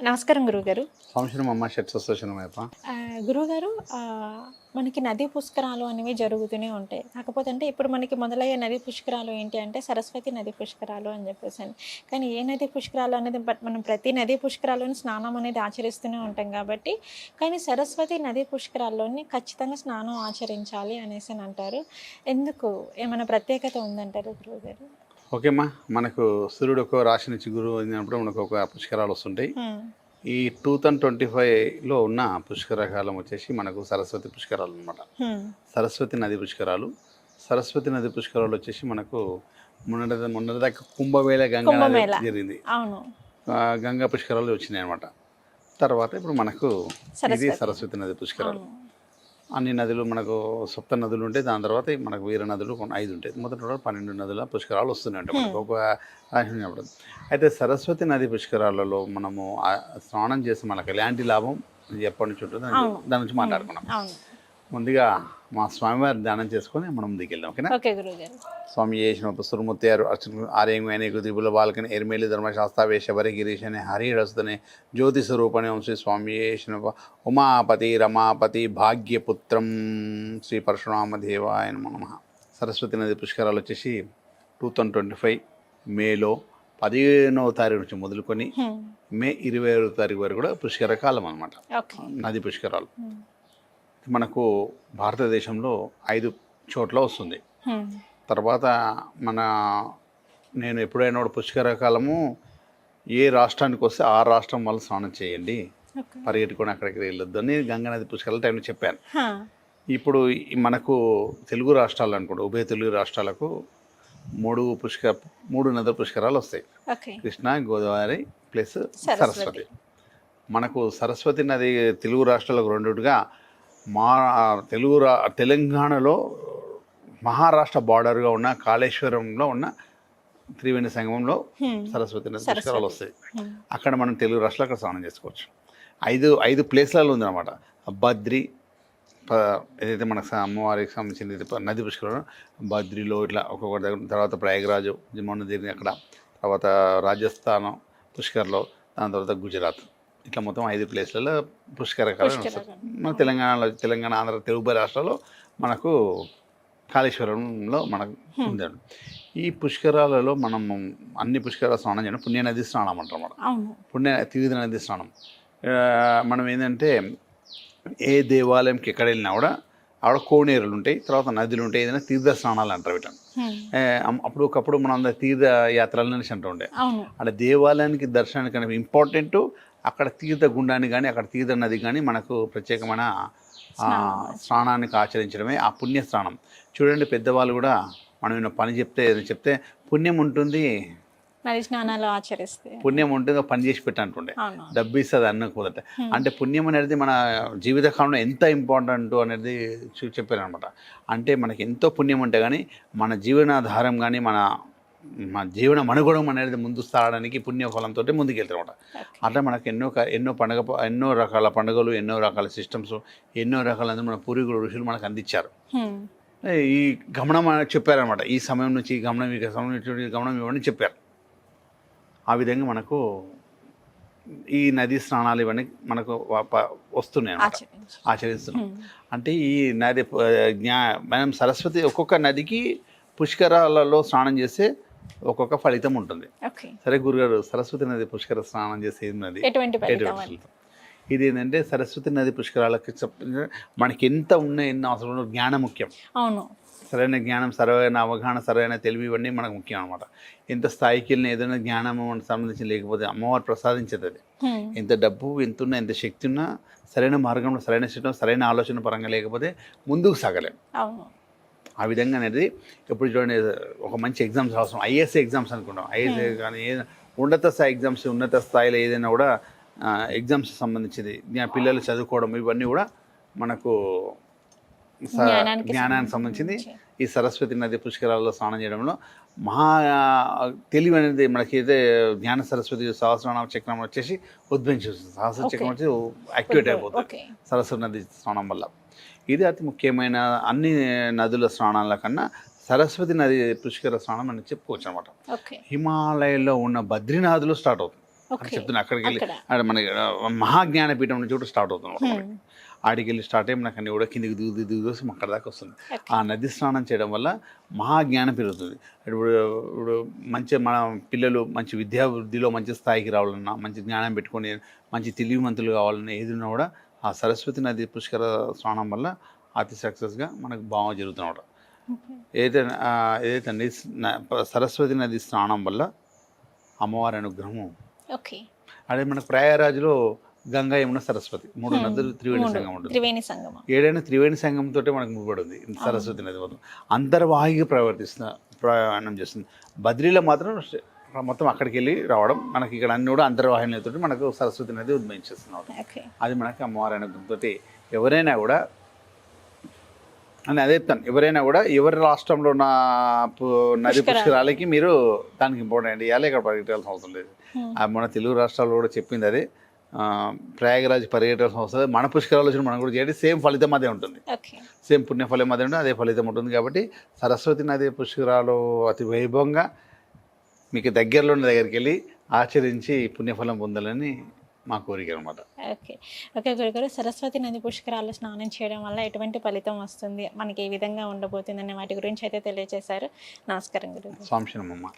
నమస్కారం గురుగారు సంవత్సరం అమ్మ ఆ, మనకి నదీ పుష్కరాలు అనేవి జరుగుతూనే ఉంటాయి. కాకపోతే అంటే ఇప్పుడు మనకి మొదలయ్యే నదీ పుష్కరాలు ఏంటి అంటే సరస్వతి నదీ పుష్కరాలు అని చెప్పేసి అని. కానీ ఏ నదీ పుష్కరాలు అనేది బట్ మనం ప్రతి నదీ పుష్కరాల్లోని స్నానం అనేది ఆచరిస్తూనే ఉంటాం కాబట్టి కానీ సరస్వతి నదీ పుష్కరాల్లోని ఖచ్చితంగా స్నానం ఆచరించాలి అనేసి అని అంటారు. ఎందుకు? ఏమైనా ప్రత్యేకత ఉందంటారు గురువుగారు? ఓకేమ్మా. మనకు సూర్యుడు ఒక రాశి నుంచి గురువు అయినప్పుడు మనకు ఒక పుష్కరాలు వస్తుంటాయి. ఈ టూ థౌజండ్ ట్వంటీ ఫైవ్లో ఉన్న పుష్కర కాలం వచ్చేసి మనకు సరస్వతి పుష్కరాలు అనమాట. సరస్వతి నది పుష్కరాలు. సరస్వతి నది పుష్కరాలు వచ్చేసి మనకు మొన్నటి మొన్నటిదాకా కుంభమేళ గంగా. జరిగింది. గంగా పుష్కరాలు వచ్చినాయి అనమాట తర్వాత ఇప్పుడు మనకు ఇది సరస్వతి. నది పుష్కరాలు. అన్ని నదులు మనకు సప్త నదులు ఉంటాయి దాని తర్వాత మనకు వీర నదులు కొన్ని ఐదు ఉంటాయి. మొదటి రోజు పన్నెండు నదుల పుష్కరాలు వస్తున్నాయి అంటే మనకు. ఒక రాశి ఉన్నప్పుడు. అయితే సరస్వతి నది పుష్కరాలలో మనము స్నానం చేసి మనకు ఎలాంటి లాభం? ఎప్పటి నుంచి ఉంటుందో దాని నుంచి మాట్లాడుకున్నాం ముందుగా మా స్వామివారి ధ్యానం చేసుకొని మనం దిగెళ్దాం ఓకేనా? స్వామి చేసిన సురముత్యారు అర్చన ఆర్యంగైన త్రిపుల బాలకని ఎర్మేలి ధర్మశాస్త్రావేశ వరి గిరీశని హరిహరస్తుని జ్యోతి స్వరూపణి శ్రీ స్వామి చేసిన ఉమాపతి రమాపతి భాగ్యపుత్రం శ్రీ పరశురామ దేవాయ నమ. సరస్వతి నది పుష్కరాలు వచ్చేసి టూ థౌజండ్ ట్వంటీ ఫైవ్ మేలో పదిహేనవ తారీఖు నుంచి మొదలుకొని. మే ఇరవై ఐదో తారీఖు వరకు కూడా పుష్కర కాలం అనమాట నది పుష్కరాలు. మనకు భారతదేశంలో ఐదు చోట్ల వస్తుంది. తర్వాత మన నేను ఎప్పుడైనా కూడా పుష్కర కాలము ఏ రాష్ట్రానికి వస్తే ఆ రాష్ట్రం వాళ్ళు స్నానం చేయండి. పరిగెట్టుకొని అక్కడికి వెళ్ళొద్దు అని గంగా నది పుష్కరాల టైంలో చెప్పాను. ఇప్పుడు మనకు తెలుగు రాష్ట్రాలు అనుకోండి ఉభయ తెలుగు రాష్ట్రాలకు మూడు పుష్కర మూడు నదుల పుష్కరాలు వస్తాయి. కృష్ణా గోదావరి ప్లస్ సరస్వతి. సరస్వతి. మనకు సరస్వతి నది తెలుగు రాష్ట్రాలకు రెండుగా మా తెలుగు రా తెలంగాణలో మహారాష్ట్ర బార్డర్గా ఉన్న కాళేశ్వరంలో ఉన్న త్రివేణి సంగమంలో. సరస్వతి నది. పుష్కరాలు వస్తాయి. అక్కడ మనం తెలుగు రాష్ట్రాలు అక్కడ స్నానం చేసుకోవచ్చు ఐదు ఐదు ప్లేస్లలో ఉందన్నమాట బద్రి ఏదైతే మనకు అమ్మవారికి సంబంధించిన నది పుష్కరం బద్రిలో ఇట్లా ఒక్కొక్క దగ్గర తర్వాత ప్రయాగరాజు మొన్న జరిగిన అక్కడ తర్వాత రాజస్థాన్ పుష్కర్లో దాని తర్వాత గుజరాత్ ఇట్లా మొత్తం ఐదు ప్లేస్లలో పుష్కర కాలం పుష్కర వస్తుంది. కాలం. మన తెలంగాణలో తెలంగాణ ఆంధ్ర తెలుగు రాష్ట్రాల్లో మనకు కాళేశ్వరంలో మనకు ఉందండి. ఈ పుష్కరాలలో మనం అన్ని పుష్కరాలు స్నానం చేయడం పుణ్య నది స్నానం అంటాం మనం. పుణ్య తీర్థ నది స్నానం. మనం ఏంటంటే ఏ దేవాలయంకి ఎక్కడ వెళ్ళినా కూడా ఆవిడ కోనేరులు ఉంటాయి తర్వాత నదులు ఉంటాయి ఏదైనా తీర్థ స్నానాలు అంటారు వీటిని. అమ్- అప్పుడు ఒకప్పుడు మనం అందరు తీర్థ యాత్రలు అనేసి అంటూ ఉండే అక్కడ దేవాలయానికి దర్శనానికి ఇంపార్టెంట్ అక్కడ తీర్థ గుండాన్ని కానీ అక్కడ తీర్థ నది కానీ మనకు ప్రత్యేకమైన స్నానానికి ఆచరించడమే ఆ పుణ్య స్నానం చూడండి పెద్దవాళ్ళు కూడా మనం ఏమైనా పని చెప్తే చెప్తే పుణ్యం ఉంటుంది. నది స్నానాలు ఆచరిస్తే. పుణ్యం ఉంటుంది పని చేసి పెట్టంటుండే డబ్బు ఇస్తుంది అన్న కుదరట అంటే పుణ్యం అనేది మన జీవితకాలంలో ఎంత ఇంపార్టెంట్ అనేది చూ- చెప్పారు అనమాట అంటే మనకి ఎంతో పుణ్యం ఉంటే కానీ మన జీవనాధారం కానీ మన మన జీవన మనుగడం అనేది ముందు సాగడానికి పుణ్య ఫలంతో ముందుకెళ్తారన్నమాట. ఓకే. అట్లా మనకు ఎన్నో ఎన్నో పండుగ ఎన్నో రకాల పండుగలు ఎన్నో రకాల సిస్టమ్స్ ఎన్నో రకాల మన పూర్వీకులు ఋషులు మనకు అందించారు. హ్మ్. ఈ గమనం చెప్పారనమాట ఈ సమయం నుంచి ఈ గమనం ఈ సమయం నుంచి గమనం ఇవ్వని చెప్పారు. ఆ విధంగా మనకు ఈ నదీ స్నానాలు ఇవన్నీ మనకు వస్తున్నాయి ఆచరిస్తున్నాం. హ్మ్. అంటే ఈ నది జ్ఞా మనం సరస్వతి ఒక్కొక్క నదికి పుష్కరాలలో స్నానం చేస్తే ఒక్కొక్క ఫలితం ఉంటుంది. సరే గురుగారు సరస్వతి నది పుష్కర స్నానం చేసే నది? ఇది ఏంటంటే సరస్వతి నది పుష్కరాలకి మనకి ఎంత ఉన్నాయి ఎన్ని అవసరం జ్ఞానం ముఖ్యం. అవును. సరైన జ్ఞానం సరైన అవగాహన సరైన తెలివి ఇవన్నీ మనకు ముఖ్యం అనమాట ఎంత స్థాయికి వెళ్ళిన ఏదైనా మనకు సంబంధించి లేకపోతే అమ్మవారు ప్రసాదించేది అది. ఎంత డబ్బు ఎంత ఉన్నా ఎంత శక్తి ఉన్నా సరైన మార్గంలో సరైన స్థితిలో సరైన ఆలోచన పరంగా లేకపోతే ముందుకు సాగలేం. అవును. ఆ విధంగా అనేది ఎప్పుడు చూడండి ఒక మంచి ఎగ్జామ్స్ అవసరం ఐఏఎస్ ఎగ్జామ్స్ అనుకుంటాం. ఐఏఎస్ కానీ ఏదైనా ఉన్నత స్థాయి ఎగ్జామ్స్ ఉన్నత స్థాయిలో ఏదైనా కూడా ఎగ్జామ్స్ సంబంధించింది పిల్లలు చదువుకోవడం ఇవన్నీ కూడా మనకు జ్ఞానానికి సంబంధించింది సంబంధించి. ఈ సరస్వతి నది పుష్కరాల్లో స్నానం చేయడంలో మహా తెలివి అనేది మనకైతే జ్ఞాన సరస్వతి సహస్రనామ చక్రం వచ్చేసి ఉద్భవించేస్తుంది సహస్ర. చక్రం వచ్చి యాక్టివేట్ అయిపోతుంది. సరస్వతి నది స్నానం వల్ల. ఇది అతి ముఖ్యమైన అన్ని నదుల స్నానాల కన్నా సరస్వతి నది పుష్కర స్నానం అని చెప్పుకోవచ్చు అనమాట హిమాలయంలో ఉన్న బద్రీనాథ్లో స్టార్ట్ అవుతుంది. అని చెప్తున్నా అక్కడికి వెళ్ళి మనకి ఆ, మహాజ్ఞానపీఠం నుంచి కూడా స్టార్ట్ అవుతుంది. ఆడికి వెళ్ళి స్టార్ట్ అయ్యి మనకు అన్ని కూడా కిందికి దిగు దిగు దిగు వస్తే అక్కడ దాకా వస్తుంది. ఆ నది స్నానం చేయడం వల్ల మహాజ్ఞానం పెరుగుతుంది ఇప్పుడు ఇప్పుడు మంచి మన పిల్లలు మంచి విద్యావృద్ధిలో మంచి స్థాయికి రావాలన్నా మంచి జ్ఞానం పెట్టుకొని మంచి తెలివిమంతులు కావాలన్నా ఏది ఉన్నా కూడా ఆ సరస్వతి నది పుష్కర స్నానం వల్ల అతి సక్సెస్గా మనకు బాగా జరుగుతున్నమాట. ఏదైతే ఏదైతే నది సరస్వతి నది స్నానం వల్ల అమ్మవారి అనుగ్రహం ఓకే. అదే మనకు ప్రయాగరాజులో గంగా యమున సరస్వతి. మూడు. నదులు త్రివేణి. సంగం ఉంటుంది. త్రివేణి సంగమం. ఏడైనా త్రివేణి సంఘంతో మనకు ముడిపడి ఉంది సరస్వతి నది మొత్తం అంతర్వాహిగా ప్రవర్తిస్తున్న ప్రయాణం చేస్తుంది. బద్రీలో మాత్రం మొత్తం అక్కడికి వెళ్ళి రావడం మనకి ఇక్కడ అన్ని కూడా అంతర్వాహి నదితో మనకు సరస్వతి నది ఉద్భవించేస్తుంది. ఓకే అది మనకి అమ్మవారి అనుగ్రహంతో ఎవరైనా కూడా అని అదే చెప్తాను. ఎవరైనా కూడా ఎవరి రాష్ట్రంలో ఉన్న పు- నది పుష్కరాలు. పుష్కరాలకి మీరు దానికి ఇంపార్టెంట్ ఇవ్వాలి ఇక్కడ పరిగెట్టాల్సిన అవసరం లేదు. Hmm. మన తెలుగు రాష్ట్రాల్లో కూడా చెప్పింది అదే. ప్రయాగరాజ్ పరిగెట్టాల్సిన అవసరం. మన పుష్కరాలు వచ్చిన మనం కూడా చేయండి. సేమ్ ఫలితం అదే ఉంటుంది. సేమ్ పుణ్యఫలం అదే ఉంటుంది. అదే ఫలితం ఉంటుంది కాబట్టి సరస్వతి నది పుష్కరాలు అతి వైభవంగా మీకు దగ్గరలో ఉన్న దగ్గరికి వెళ్ళి ఆచరించి పుణ్యఫలం పొందాలని మా కోరిక అనమాట ఓకే. ఓకే గురుగారు సరస్వతి నది పుష్కరాల్లో స్నానం చేయడం వల్ల ఎటువంటి ఫలితం వస్తుంది? మనకి ఏ విధంగా ఉండబోతుంది అనే వాటి గురించి అయితే తెలియజేశారు నమస్కారం గురుగారు. స్వాంశనమ్మ